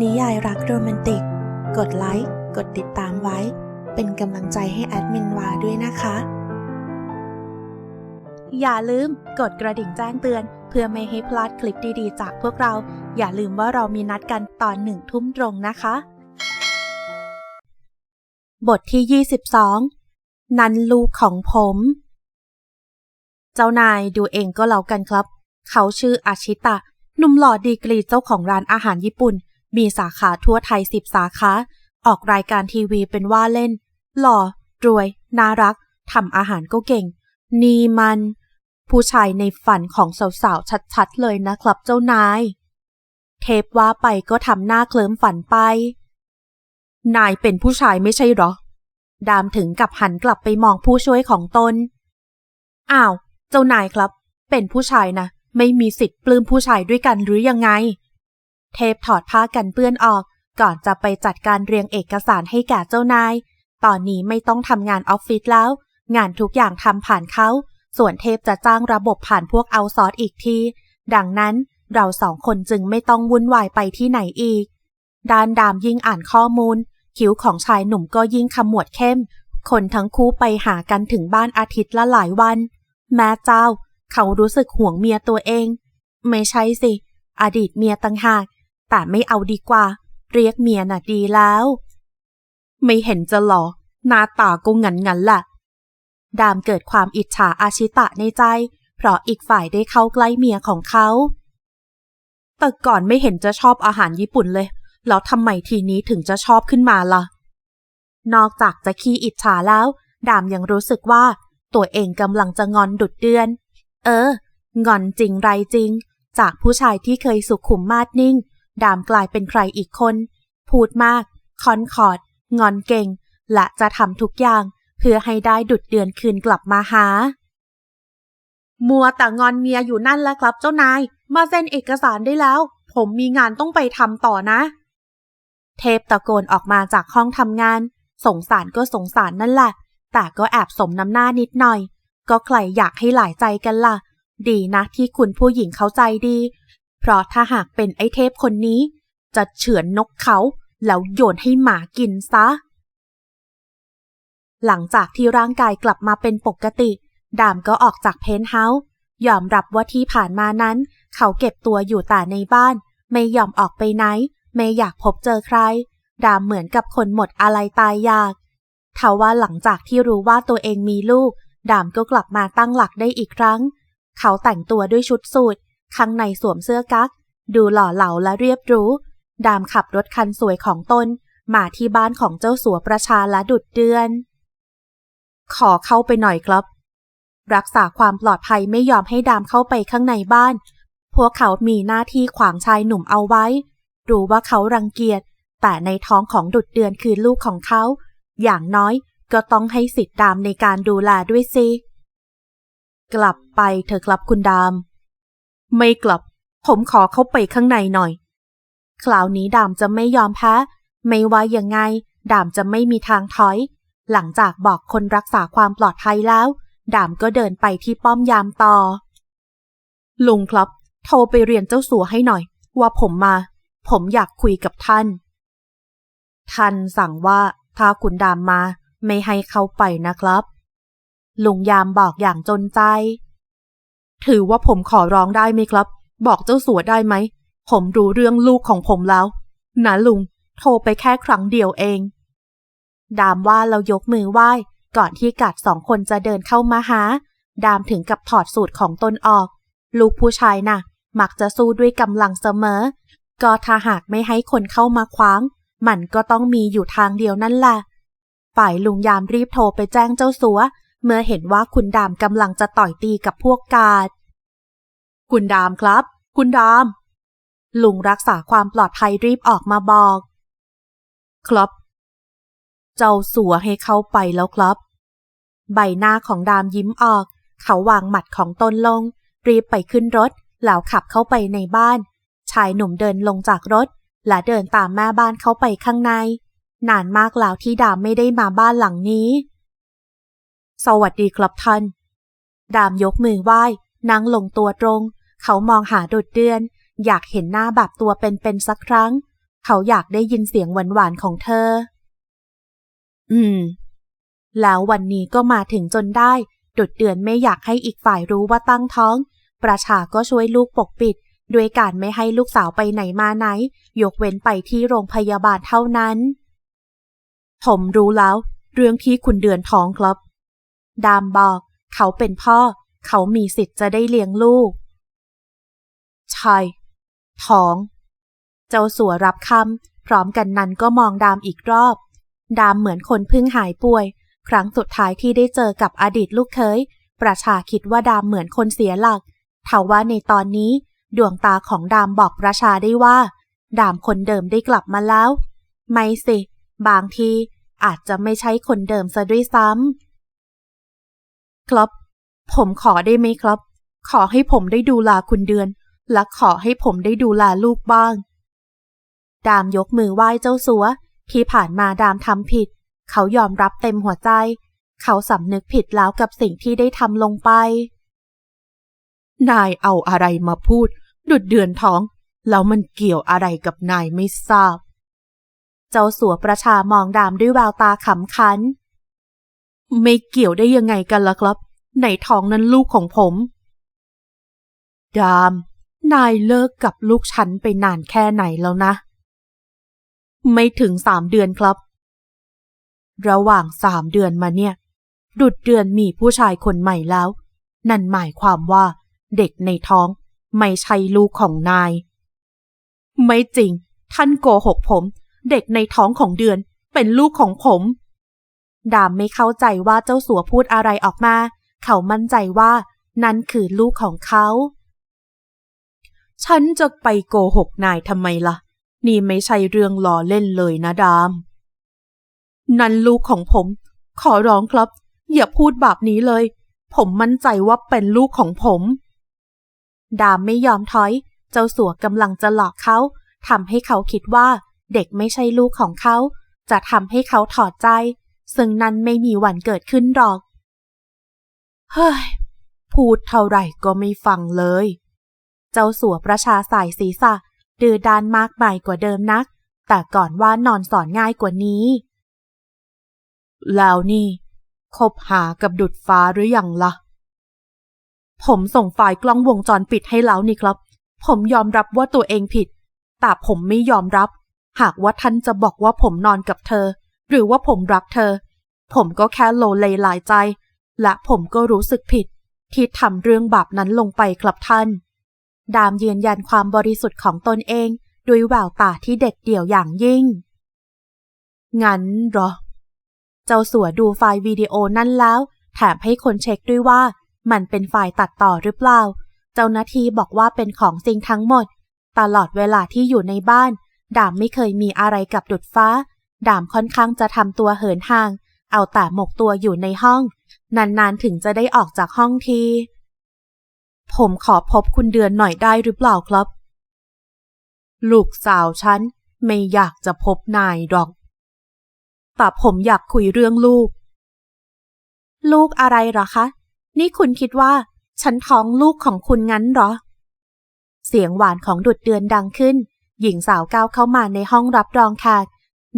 นิยายรักโรแมนติก กดไลค์ กดติดตามไว้ เป็นกำลังใจให้แอดมินวาด้วยนะคะ อย่าลืมกดกระดิ่งแจ้งเตือน เพื่อไม่ให้พลาดคลิปดีๆ จากพวกเรา อย่าลืมว่าเรามีนัดกันตอนหนึ่งทุ่มตรงนะคะ บทที่ 22 นันลูกของผม เจ้านายดูเองก็แล้วกันครับ เขาชื่ออาชิตะหนุ่มหล่อดีกรีเจ้าของร้านอาหารญี่ปุ่น มีสาขาทั่วไทยสิบสาขา ออกรายการทีวีเป็นว่าเล่น หล่อ รวย น่ารัก ทำอาหารก็เก่ง นี่มัน ผู้ชายในฝันของสาวๆ ชัดๆ เลยนะครับเจ้านาย เทปว่าไปก็ทำหน้าเคลิ้มฝันไป นายเป็นผู้ชายไม่ใช่หรอ ดามถึงกับหันกลับไปมองผู้ช่วยของตน อ้าว เจ้านายครับ เป็นผู้ชายนะ ไม่มีสิทธิ์ปลื้มผู้ชายด้วยกันหรือยังไง เทปถอดผ้ากันเปื้อนออก ก่อนจะไปจัดการเรียงเอกสารให้แก่เจ้านาย ตอนนี้ไม่ต้องทำงานออฟฟิศแล้ว งานทุกอย่างทำผ่านเขา ส่วนเทพจะจ้างระบบผ่านพวกเอาซอร์อีกที ดังนั้นเราสองคนจึงไม่ต้องวุ่นวายไปที่ไหนอีกด้านดามยิ่งอ่านข้อมูล คิ้วของชายหนุ่มก็ยิ่งขมวดเข้ม คนทั้งคู่ไปหากันถึงบ้านอาทิตย์ละหลายวัน แม่เจ้า เขารู้สึกห่วงเมียตัวเอง ไม่ใช่สิ อดีตเมียตั้งหาก แต่ไม่เอาดีกว่า เรียกเมียน่ะดีแล้ว ไม่เห็นจะหรอหน้าตาก็งันงันๆแหละดามเกิดความอิจฉาอาชิตะในใจ เพราะอีกฝ่ายได้เข้าใกล้เมียของเขา แต่ก่อนไม่เห็นจะชอบอาหารญี่ปุ่นเลย แล้วทำไมทีนี้ถึงจะชอบขึ้นมาล่ะ นอกจากจะขี้อิจฉาแล้ว ดามยังรู้สึกว่า ตัวเองกำลังจะงอนดุดเดือน เออ งอนจริงไรจริง จากผู้ชายที่เคยสุขุมมาดนิ่ง ดามกลายเป็นใครอีกคน พูดมาก คอนคอร์ด งอนเก่ง และจะทำทุกอย่าง เพื่อให้ได้ดุดเดือนคืนกลับมาหา มัวแต่งอนเมียอยู่นั่นแหละครับเจ้านาย มาเซ็นเอกสารได้แล้ว ผมมีงานต้องไปทำต่อนะ เทพตะโกนออกมาจากห้องทำงาน สงสารก็สงสารนั่นแหละ แต่ก็แอบสมน้ำหน้านิดหน่อย ก็ใครอยากให้หลายใจกันล่ะ ดีนะที่คุณผู้หญิงเข้าใจดี เพราะถ้าหากเป็นไอเทพคนนี้ จะเฉือนนกเขาแล้วโยนให้หมากินซะ หลังจากที่ร่างกายกลับมาเป็นปกติ ดามก็ออกจากเพนท์เฮาส์ยอมรับว่าที่ผ่านมานั้น เขาเก็บตัวอยู่แต่ในบ้าน ไม่ยอมออกไปไหน ไม่อยากพบเจอใคร ดามเหมือนกับคนหมดอะไรตายอยากทว่าหลังจากที่รู้ว่าตัวเองมีลูก ดามก็กลับมาตั้งหลักได้อีกครั้ง เขาแต่งตัวด้วยชุดสูท ข้างในสวมเสื้อกั๊ก ดูหล่อเหลาและเรียบรู้ ดามขับรถคันสวยของตน มาที่บ้านของเจ้าสัวประชาและดุดเดือน ขอเข้าไปหน่อยครับ รักษาความปลอดภัยไม่ยอมให้ดามเข้าไปข้างในบ้าน พวกเขามีหน้าที่ขวางชายหนุ่มเอาไว้ รู้ว่าเขารังเกียจ แต่ในท้องของดุดเดือนคือลูกของเขา อย่างน้อยก็ต้องให้สิทธิ์ดามในการดูแลด้วยสิ กลับไปเถอะครับคุณดาม ไม่กลับ ผมขอเข้าไปข้างในหน่อย คราวนี้ดามจะไม่ยอมแพ้ ไม่ว่ายังไง ดามจะไม่มีทางถอย หลังจากบอกคนรักษาความปลอดภัยแล้ว ดามก็เดินไปที่ป้อมยามต่อ ลุงครับ โทรไปเรียนเจ้าสัวให้หน่อย ว่าผมมา ผมอยากคุยกับท่าน ท่านสั่งว่าถ้าคุณดามมา ไม่ให้เข้าไปนะครับ ลุงยามบอกอย่างจนใจ ถือว่าผมขอร้องได้ไหมครับ บอกเจ้าสัวได้ไหม ผมรู้เรื่องลูกของผมแล้ว นะลุง โทรไปแค่ครั้งเดียวเอง ดามว่าเรายกมือไหว้ ก่อนที่กาดสองคนจะเดินเข้ามาหา ดามถึงกับถอดสูตรของตนออก ลูกผู้ชายน่ะ มักจะสู้ด้วยกำลังเสมอ ก็ถ้าหากไม่ให้คนเข้ามาคว้าง มันก็ต้องมีอยู่ทางเดียวนั่นแหละฝ่ายลุงยามรีบโทรไปแจ้งเจ้าสัว เมื่อเห็นว่าคุณดามกำลังจะต่อยตีกับพวกกาด คุณดามครับ คุณดาม ลุงรักษาความปลอดภัยรีบออกมาบอก ครับ เจ้าสัวให้เข้าไปแล้วครับ ใบหน้าของดามยิ้มออก เขาวางหมัดของตนลง รีบไปขึ้นรถ แล้วขับเข้าไปในบ้าน ชายหนุ่มเดินลงจากรถ และเดินตามแม่บ้านเข้าไปข้างใน นานมากแล้วที่ดามไม่ได้มาบ้านหลังนี้ สวัสดีครับท่านดามยกมือไหว้นั่งลงตัวตรง เขามองหาดุดเดือน อยากเห็นหน้าแบบตัวเป็นๆสักครั้ง เขาอยากได้ยินเสียงหวานๆของเธอ อืม แล้ววันนี้ก็มาถึงจนได้ ดุดเดือนไม่อยากให้อีกฝ่ายรู้ว่าตั้งท้อง ประชาก็ช่วยลูกปกปิดด้วยการไม่ให้ลูกสาวไปไหนมาไหน ยกเว้นไปที่โรงพยาบาลเท่านั้น ผมรู้แล้ว เรื่องที่คุณเดือนท้องครับ ดามบอก เขาเป็นพ่อ เขามีสิทธิ์จะได้เลี้ยงลูก ใช่ท้อง เจ้าสัวรับคำพร้อมกันนั้นก็มองดามอีกรอบ ดามเหมือนคนเพิ่งหายป่วย ครั้งสุดท้ายที่ได้เจอกับอดีตลูกเคย ประชาคิดว่าดามเหมือนคนเสียหลักทว่าในตอนนี้ ดวงตาของดามบอกประชาได้ว่า ดามคนเดิมได้กลับมาแล้ว ไม่สิ บางทีอาจจะไม่ใช่คนเดิมซะด้วยซ้ำครับ ผมขอได้ไหมครับ ขอให้ผมได้ดูแลคุณเดือน และขอให้ผมได้ดูแลลูกบ้าง ดามยกมือไหว้เจ้าสัว ที่ผ่านมาดามทำผิด เขายอมรับเต็มหัวใจ เขาสำนึกผิดแล้วกับสิ่งที่ได้ทำลงไป นายเอาอะไรมาพูด ดุดเดือนท้อง แล้วมันเกี่ยวอะไรกับนายไม่ทราบ เจ้าสัวประชามองดามด้วยแววตาขำขัน ไม่เกี่ยวได้ยังไงกันล่ะครับ ในท้องนั้นลูกของผม ดาม นายเลิกกับลูกฉันไปนานแค่ไหนแล้วนะ ไม่ถึงสามเดือนครับ ระหว่างสามเดือนมาเนี่ย ดุดเดือนมีผู้ชายคนใหม่แล้ว นั่นหมายความว่าเด็กในท้องไม่ใช่ลูกของนาย ไม่จริง ท่านโกหกผม เด็กในท้องของเดือนเป็นลูกของผม ดามไม่เข้าใจว่าเจ้าสัวพูดอะไรออกมา เขามั่นใจว่านั่นคือลูกของเขา ฉันจะไปโกหกนายทำไมล่ะ นี่ไม่ใช่เรื่องล้อเล่นเลยนะดาม นั่นลูกของผม ขอร้องครับ อย่าพูดแบบนี้เลย ผมมั่นใจว่าเป็นลูกของผม ดามไม่ยอมถอย เจ้าสัวกำลังจะหลอกเขาทำให้เขาคิดว่า เด็กไม่ใช่ลูกของเขา จะทำให้เขาถอดใจ ซึ่งนั้นไม่มีวันเกิดขึ้นหรอก เฮ้ย พูดเท่าไหร่ก็ไม่ฟังเลย เจ้าสัวประชาสายศีรษะ ดื้อด้านมากมายกว่าเดิมนัก แต่ก่อนว่านอนสอนง่ายกว่านี้ แล้วนี่ คบหากับดุดฟ้าหรืออยังละ่ะ ผมส่งไฟล์กล้องวงจรปิดให้แล้วนี่ครับ ผมยอมรับว่าตัวเองผิด แต่ผมไม่ยอมรับ หากว่าท่านจะบอกว่าผมนอนกับเธอ หรือว่าผมรักเธอ ผมก็แค่โลเลหลายใจ และผมก็รู้สึกผิด ที่ทำเรื่องบาปนั้นลงไปครับท่าน ดามยืนยันความบริสุทธิ์ของตนเองด้วยแววตาที่เด็ดเดี่ยวอย่างยิ่ง งั้นเหรอ เจ้าสัวดูไฟล์วิดีโอนั่นแล้ว แถมให้คนเช็คด้วยว่ามันเป็นไฟล์ตัดต่อหรือเปล่า เจ้าหน้าที่บอกว่าเป็นของจริงทั้งหมด ตลอดเวลาที่อยู่ในบ้าน ดามไม่เคยมีอะไรกับดุดฟ้า ดามค่อนข้างจะทำตัวเหินห่าง เอาแต่หมกตัวอยู่ในห้อง นานๆถึงจะได้ออกจากห้องที ผมขอพบคุณเดือนหน่อยได้หรือเปล่าครับ ลูกสาวฉันไม่อยากจะพบนายหรอก แต่ผมอยากคุยเรื่องลูก ลูกอะไรหรอคะ นี่คุณคิดว่า ฉันท้องลูกของคุณงั้นเหรอ เสียงหวานของดุดเดือนดังขึ้น หญิงสาวก้าวเข้ามาในห้องรับรองแขก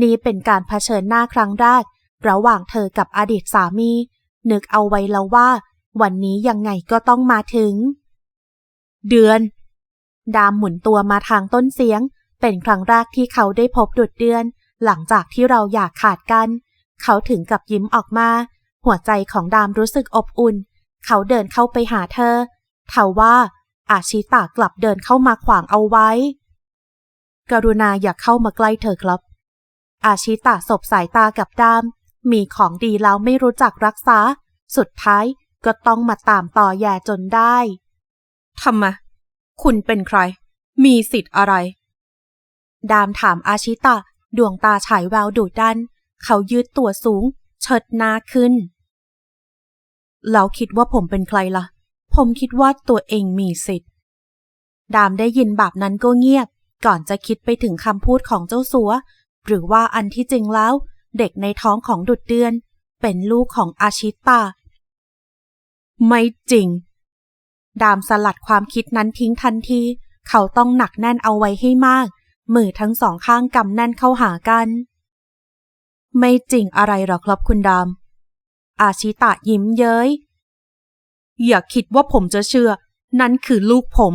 นี่เป็นการเผชิญหน้าครั้งแรก ระหว่างเธอกับอดีตสามี นึกเอาไว้แล้วว่า วันนี้ยังไงก็ต้องมาถึง เดือน ดามหมุนตัวมาทางต้นเสียง เป็นครั้งแรกที่เขาได้พบดุดเดือน หลังจากที่เราอยากขาดกัน เขาถึงกับยิ้มออกมา หัวใจของดามรู้สึกอบอุ่น เขาเดินเข้าไปหาเธอเทว่าอาชิตากลับเดินเข้ามาขวางเอาไว้ กรุณาอย่าเข้ามาใกล้เธอครับ อาชิตาสบสายตากับดาม มีของดีแล้วไม่รู้จักรักษา สุดท้ายก็ต้องมาตามต่อแย่จนได้ ทำไม คุณเป็นใคร มีสิทธิ์อะไร ดามถามอาชิตะ ดวงตาฉายแววดุดัน เขายืดตัวสูง เชิดหน้าขึ้น แล้วคิดว่าผมเป็นใครล่ะ ผมคิดว่าตัวเองมีสิทธิ์ ดามได้ยินแบบนั้นก็เงียบ ก่อนจะคิดไปถึงคำพูดของเจ้าสัว หรือว่าอันที่จริงแล้ว เด็กในท้องของดุดเดือน เป็นลูกของอาชิตะ ไม่จริง ดามสลัดความคิดนั้นทิ้งทันที เขาต้องหนักแน่นเอาไว้ให้มาก มือทั้งสองข้างกำแน่นเข้าหากัน ไม่จริงอะไรหรอกครับคุณดาม อาชิตะยิ้มเย้ย อย่าคิดว่าผมจะเชื่อ นั่นคือลูกผม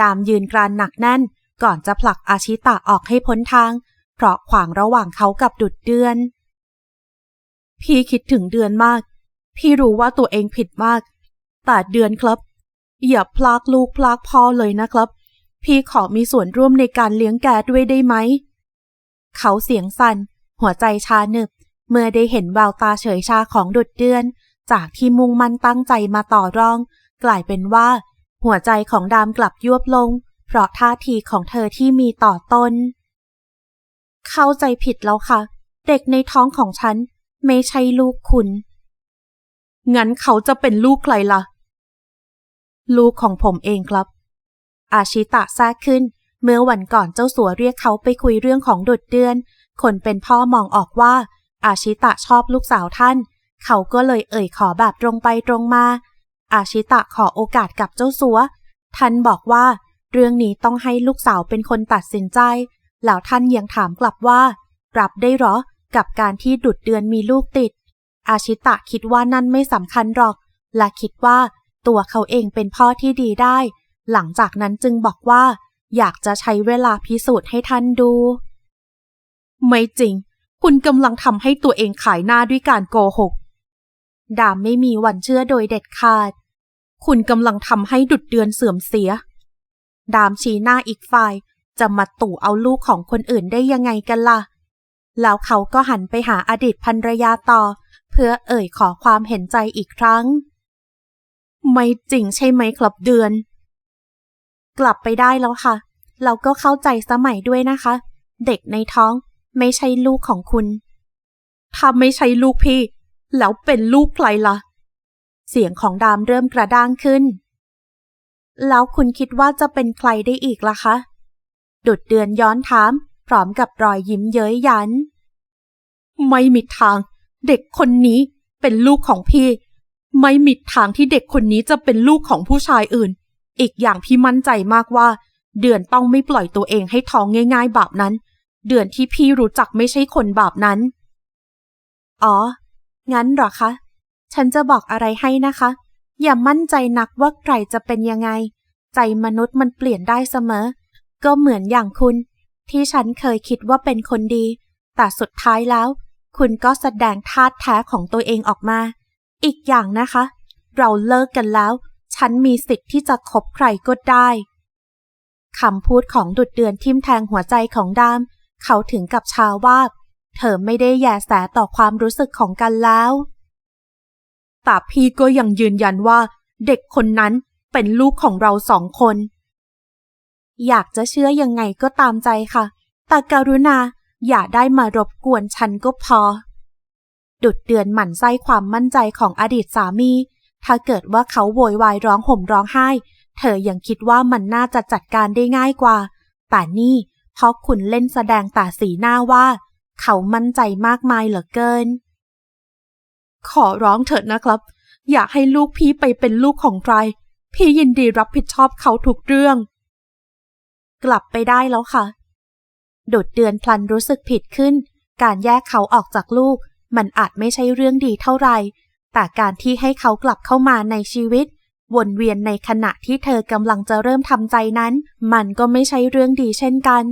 ดามยืนกรานหนักแน่น ก่อนจะผลักอาชิตะออกให้พ้นทาง เพราะขวางระหว่างเขากับดุดเดือน พี่คิดถึงเดือนมาก พี่รู้ว่าตัวเองผิดมากแต่เดือนครับ อย่าพลากลูกพลากพ่อเลยนะครับ พี่ขอมีส่วนร่วมในการเลี้ยงแกด้วยได้ไหม เขาเสียงสั่น หัวใจชาหนึบ เมื่อได้เห็นแววตาเฉยชาของดุดเดือน จากที่มุ่งมั่นตั้งใจมาต่อรอง กลายเป็นว่า หัวใจของดามกลับยวบลง เพราะท่าทีของเธอที่มีต่อตน เข้าใจผิดแล้วค่ะ เด็กในท้องของฉัน ไม่ใช่ลูกคุณ งั้นเขาจะเป็นลูกใครล่ะ ลูกของผมเองครับ อาชิตะแทรกขึ้น เมื่อวันก่อนเจ้าสัวเรียกเขาไปคุยเรื่องของดุดเดือน คนเป็นพ่อมองออกว่า อาชิตะชอบลูกสาวท่าน เขาก็เลยเอ่ยขอแบบตรงไปตรงมา อาชิตะขอโอกาสกับเจ้าสัว ท่านบอกว่า เรื่องนี้ต้องให้ลูกสาวเป็นคนตัดสินใจแล้วท่านยังถามกลับว่า รับได้หรอ กับการที่ดุดเดือนมีลูกติด อาชิตะคิดว่านั่นไม่สำคัญหรอก และคิดว่า ตัวเขาเองเป็นพ่อที่ดีได้ หลังจากนั้นจึงบอกว่า อยากจะใช้เวลาพิสูจน์ให้ท่านดู ไม่จริง คุณกำลังทำให้ตัวเองขายหน้าด้วยการโกหก ดามไม่มีวันเชื่อโดยเด็ดขาด คุณกำลังทำให้ดุดเดือนเสื่อมเสีย ดามชี้หน้าอีกฝ่ายจะมาตู่เอาลูกของคนอื่นได้ยังไงกันล่ะ แล้วเขาก็หันไปหาอดีตภรรยาต่อ เพื่อเอ่ยขอความเห็นใจอีกครั้ง ไม่จริงใช่ไหมครับเดือน กลับไปได้แล้วค่ะ เราก็เข้าใจสมัยด้วยนะคะ เด็กในท้องไม่ใช่ลูกของคุณ ถ้าไม่ใช่ลูกพี่ แล้วเป็นลูกใครล่ะ เสียงของดามเริ่มกระด้างขึ้น แล้วคุณคิดว่าจะเป็นใครได้อีกล่ะคะ ดุดเดือนย้อนถาม พร้อมกับรอยยิ้มเย้ยยัน ไม่มีทาง เด็กคนนี้เป็นลูกของพี่ ไม่มีทางที่เด็กคนนี้จะเป็นลูกของผู้ชายอื่น อีกอย่างพี่มั่นใจมากว่า เดือนต้องไม่ปล่อยตัวเองให้ท้องง่าย ๆ แบบนั้น เดือนที่พี่รู้จักไม่ใช่คนแบบนั้น อ๋อ งั้นหรอคะ ฉันจะบอกอะไรให้นะคะ อย่ามั่นใจนักว่าใครจะเป็นยังไง ใจมนุษย์มันเปลี่ยนได้เสมอ ก็เหมือนอย่างคุณ ที่ฉันเคยคิดว่าเป็นคนดี แต่สุดท้ายแล้ว คุณก็แสดงธาแท้ของตัวเองออกมา อีกอย่างนะคะ เราเลิกกันแล้ว ฉันมีสิทธิ์ที่จะคบใครก็ได้คำพูดของดุดเดือนทิมแทงหัวใจของดาม เขาถึงกับชาวว่า เธอไม่ได้แยแสต่อความรู้สึกของกันแล้วแต่พี่ก็ยังยืนยันว่า เด็กคนนั้นเป็นลูกของเราสองคน อยากจะเชื่อยังไงก็ตามใจค่ะ แต่กรุณาอย่าได้มารบกวนฉันก็พอ ดุดเดือนหมั่นไส้ความมั่นใจของอดีตสามี ถ้าเกิดว่าเขาโวยวายร้องห่มร้องไห้ เธอยังคิดว่ามันน่าจะจัดการได้ง่ายกว่า แต่นี่เพราะคุณเล่นแสดงแต่สีหน้าว่า เขามั่นใจมากมายเหลือเกิน ขอร้องเถิดนะครับ อย่าให้ลูกพี่ไปเป็นลูกของใคร พี่ยินดีรับผิดชอบเขาทุกเรื่อง กลับไปได้แล้วค่ะดุดเดือนพลันรู้สึกผิดขึ้น การแยกเขาออกจากลูก มันอาจไม่ใช่เรื่องดีเท่าไหร่ แต่การที่ให้เขากลับเข้ามาในชีวิต วนเวียนในขณะที่เธอกำลังจะเริ่มทำใจนั้น มันก็ไม่ใช่เรื่องดีเช่นกัน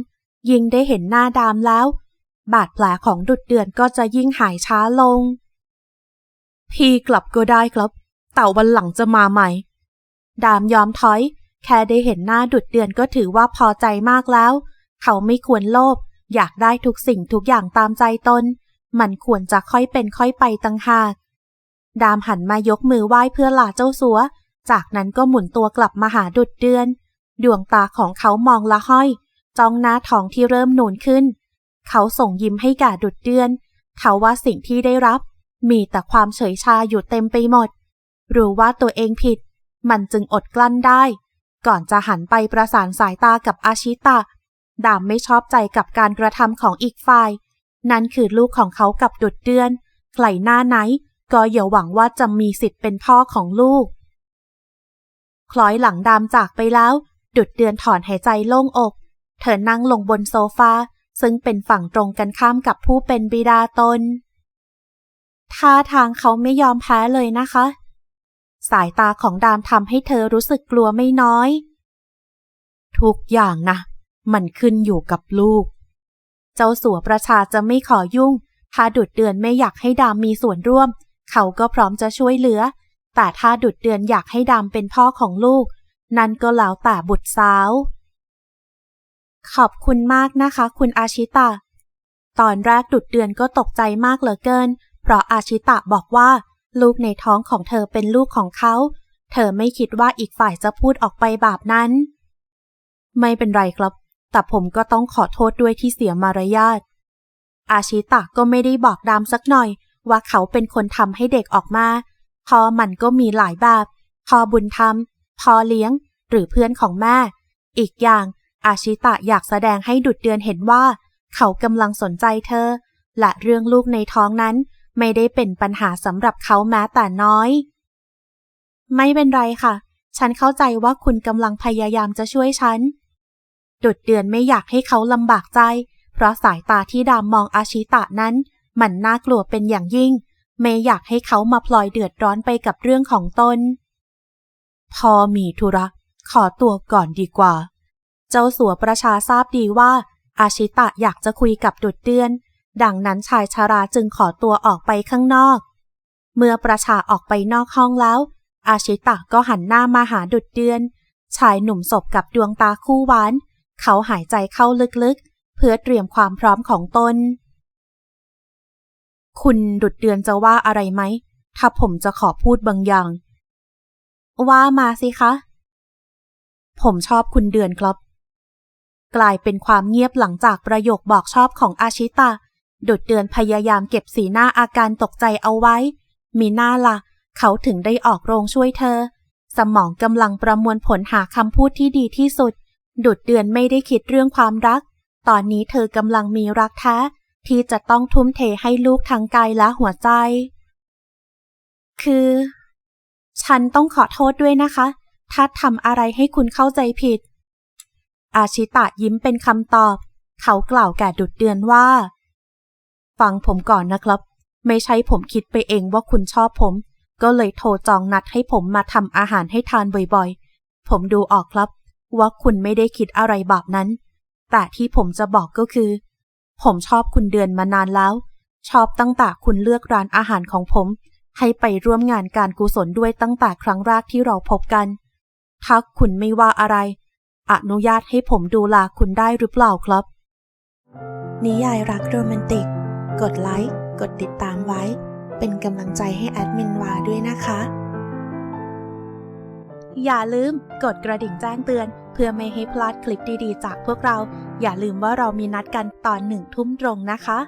ยิ่งได้เห็นหน้าดามแล้ว บาดแผลของดุดเดือนก็จะยิ่งหายช้าลง พี่กลับก็ได้ครับ แต่วันหลังจะมาใหม่ ดามยอมถอย แค่ได้เห็นหน้าดุดเดือนก็ถือว่าพอใจมากแล้ว เขาไม่ควรโลภอยากได้ทุกสิ่งทุกอย่างตามใจตน มันควรจะค่อยเป็นค่อยไปตั้งหาก ดามหันมายกมือไหว้เพื่อลาเจ้าสัว จากนั้นก็หมุนตัวกลับมาหาดุดเดือน ดวงตาของเขามองละห้อย จ้องหน้าท้องที่เริ่มนูนขึ้น เขาส่งยิ้มให้ก่ดุดเดือน เขาว่าสิ่งที่ได้รับ มีแต่ความเฉยชาอยู่เต็มไปหมด รู้ว่าตัวเองผิด มันจึงอดกลั้นได้ ก่อนจะหันไปประสานสายตากับอาชิตะดามไม่ชอบใจกับการกระทำของอีกฝ่าย นั่นคือลูกของเขากับดุดเดือน ใครหน้าไหน ก็อย่าหวังว่าจะมีสิทธิ์เป็นพ่อของลูก คล้อยหลังดามจากไปแล้ว ดุดเดือนถอนหายใจโล่งอก เธอนั่งลงบนโซฟา ซึ่งเป็นฝั่งตรงกันข้ามกับผู้เป็นบิดาตนท่าทางเขาไม่ยอมแพ้เลยนะคะ สายตาของดามทำให้เธอรู้สึกกลัวไม่น้อย ทุกอย่างนะ มันขึ้นอยู่กับลูก เจ้าสัวประชาจะไม่ขอยุ่ง ถ้าดุดเดือนไม่อยากให้ดามมีส่วนร่วม เขาก็พร้อมจะช่วยเหลือ แต่ถ้าดุดเดือนอยากให้ดามเป็นพ่อของลูก นั่นก็แล้วแต่บุตรสาว ขอบคุณมากนะคะ คุณอาชิตะ ตอนแรกดุดเดือนก็ตกใจมากเหลือเกิน เพราะอาชิตะบอกว่า ลูกในท้องของเธอเป็นลูกของเขา เธอไม่คิดว่าอีกฝ่ายจะพูดออกไปแบบนั้น ไม่เป็นไรครับ แต่ผมก็ต้องขอโทษด้วยที่เสียมารยาท อาชิตะก็ไม่ได้บอกดามสักหน่อย ว่าเขาเป็นคนทำให้เด็กออกมาพอมันก็มีหลายแบบพอบุญธรรมพอเลี้ยง หรือเพื่อนของแม่ อีกอย่าง อาชิตะอยากแสดงให้ดุดเดือนเห็นว่า เขากำลังสนใจเธอ และเรื่องลูกในท้องนั้น ไม่ได้เป็นปัญหาสำหรับเขาแม้แต่น้อย ไม่เป็นไรค่ะ ฉันเข้าใจว่าคุณกำลังพยายามจะช่วยฉัน ดุดเดือนไม่อยากให้เขาลำบากใจ เพราะสายตาที่ดามมองอาชิตะนั้น มันน่ากลัวเป็นอย่างยิ่ง ไม่อยากให้เขามาพลอยเดือดร้อนไปกับเรื่องของตน พอมีธุระ ขอตัวก่อนดีกว่า เจ้าสัวประชาทราบดีว่า อาชิตะอยากจะคุยกับดุดเดือน ดังนั้นชายชาราจึงขอตัวออกไปข้างนอก เมื่อประชาออกไปนอกห้องแล้ว อาชิตะก็หันหน้ามาหาดุดเดือน ชายหนุ่มศพกับดวงตาคู่หวาน เขาหายใจเข้าลึกๆ เพื่อเตรียมความพร้อมของตน คุณดุดเดือนจะว่าอะไรไหม ถ้าผมจะขอพูดบางอย่าง ว่ามาสิคะ ผมชอบคุณเดือนครับ กลายเป็นความเงียบหลังจากประโยคบอกชอบของอาชิตะดุดเดือนพยายามเก็บสีหน้าอาการตกใจเอาไว้ มีหน้าละ่ะ เขาถึงได้ออกโรงช่วยเธอ สมองกำลังประมวลผลหาคำพูดที่ดีที่สุด ดุดเดือนไม่ได้คิดเรื่องความรัก ตอนนี้เธอกำลังมีรักแท้ ที่จะต้องทุ่มเทให้ลูกทั้งกายและหัวใจ คือ ฉันต้องขอโทษด้วยนะคะ ถ้าทำอะไรให้คุณเข้าใจผิด อาชิตะยิ้มเป็นคำตอบ เขากล่าวแก่ดุดเดือนว่า ฟังผมก่อนนะครับ ไม่ใช่ผมคิดไปเองว่าคุณชอบผม ก็เลยโทรจองนัดให้ผมมาทำอาหารให้ทานบ่อยๆ ผมดูออกครับ ว่าคุณไม่ได้คิดอะไรแบบนั้น แต่ที่ผมจะบอกก็คือ ผมชอบคุณเดือนมานานแล้ว ชอบตั้งแต่คุณเลือกร้านอาหารของผม ให้ไปร่วมงานการกุศลด้วยตั้งแต่ครั้งแรกที่เราพบกัน ถ้าคุณไม่ว่าอะไร อนุญาตให้ผมดูแลคุณได้หรือเปล่าครับ นิยายรักโรแมนติก กดไลค์ กดติดตามไว้ เป็นกำลังใจให้แอดมินวาด้วยนะคะ อย่าลืมกดกระดิ่งแจ้งเตือน เพื่อไม่ให้พลาดคลิปดีๆ จากพวกเรา อย่าลืมว่าเรามีนัดกันตอนหนึ่งทุ่มตรงนะคะ